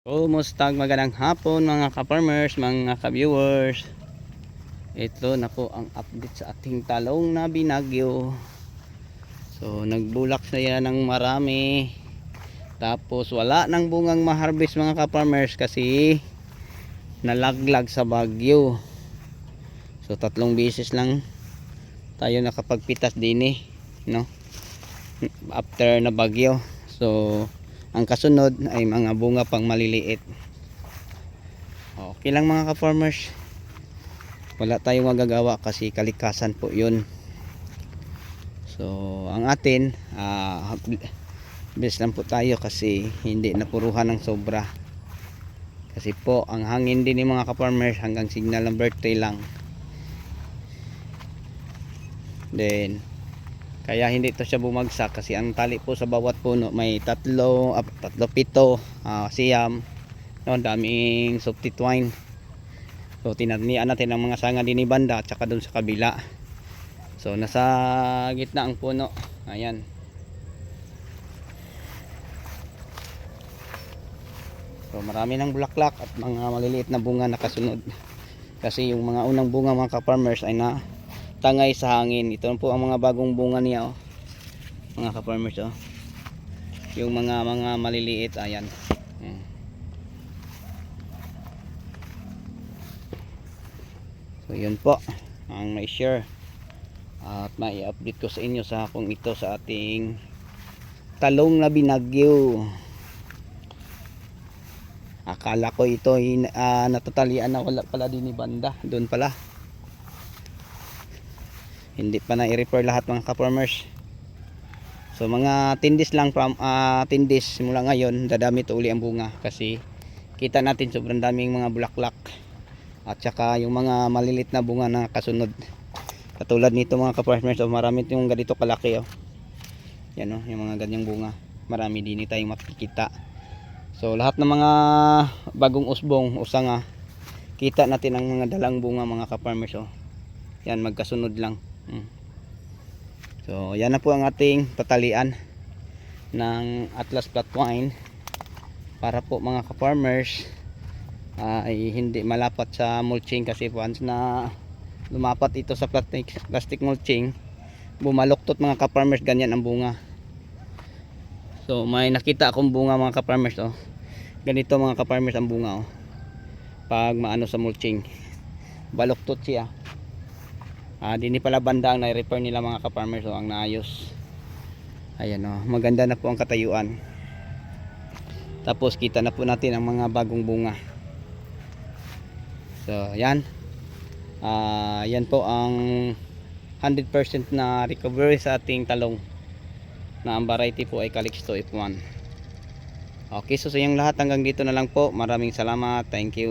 Kumusta magandang hapon mga ka-farmers, mga ka-viewers. Ito na po ang update sa ating talong na binagyo. So nagbulak na yan ng marami. Tapos wala nang bungang maharvest mga ka-farmers kasi nalaglag sa bagyo. So tatlong beses lang tayo nakapagpitas din eh, no? After na bagyo. So ang kasunod ay mga bunga pang maliliit. Okay lang mga ka-farmers. Wala tayong magagawa kasi kalikasan po 'yun. So, ang atin, ah best lang po tayo kasi hindi napuruhan ng sobra. Kasi po, ang hangin din ng mga ka-farmers hanggang signal number 3 lang. Then, kaya hindi to siya bumagsak kasi ang tali po sa bawat puno may tatlo, ah, tatlo pito, ah, siyam, no, daming softy twine. So tinanian natin ang mga sanga din ni banda at saka doon sa kabila. So nasa gitna ang puno. Ayan. So marami ng bulaklak at mga maliliit na bunga nakasunod. Kasi yung mga unang bunga mga ka-farmers ay na tangay sa hangin. Ito po ang mga bagong bunga niya oh. Mga ka-farmers oh. Yung mga mga maliliit ayan. So yun po ang may share at mai update ko sa inyo sa kung ito sa ating talong na binagyo. Akala ko ito uh, natatalian na wala pala din ni banda. Doon pala hindi pa na i-repair lahat mga ka-farmers so mga tindis lang from uh, tindis simula ngayon dadami to uli ang bunga kasi kita natin sobrang daming mga bulaklak at saka yung mga malilit na bunga na kasunod katulad nito mga ka-farmers so marami yung ganito kalaki oh. yan oh, yung mga ganyang bunga marami din tayong makikita so lahat ng mga bagong usbong usanga kita natin ang mga dalang bunga mga ka-farmers oh. yan magkasunod lang. So, yan na po ang ating tatalian ng Atlas Flat Wine para po mga ka-farmers uh, ay hindi malapat sa mulching kasi once na lumapat ito sa plastic, plastic mulching bumaluktot mga ka-farmers ganyan ang bunga so may nakita akong bunga mga ka-farmers oh. ganito mga ka-farmers ang bunga oh. pag maano sa mulching baluktot siya ah, dini pala banda ang na-repair nila mga ka-farmers so ang naayos. Ayan o maganda na po ang katayuan. Tapos kita na po natin ang mga bagong bunga. So yan. Ah, yan po ang 100% na recovery sa ating talong na ang variety po ay Calixto F1 okay so sa inyong lahat hanggang dito na lang po. Maraming salamat. Thank you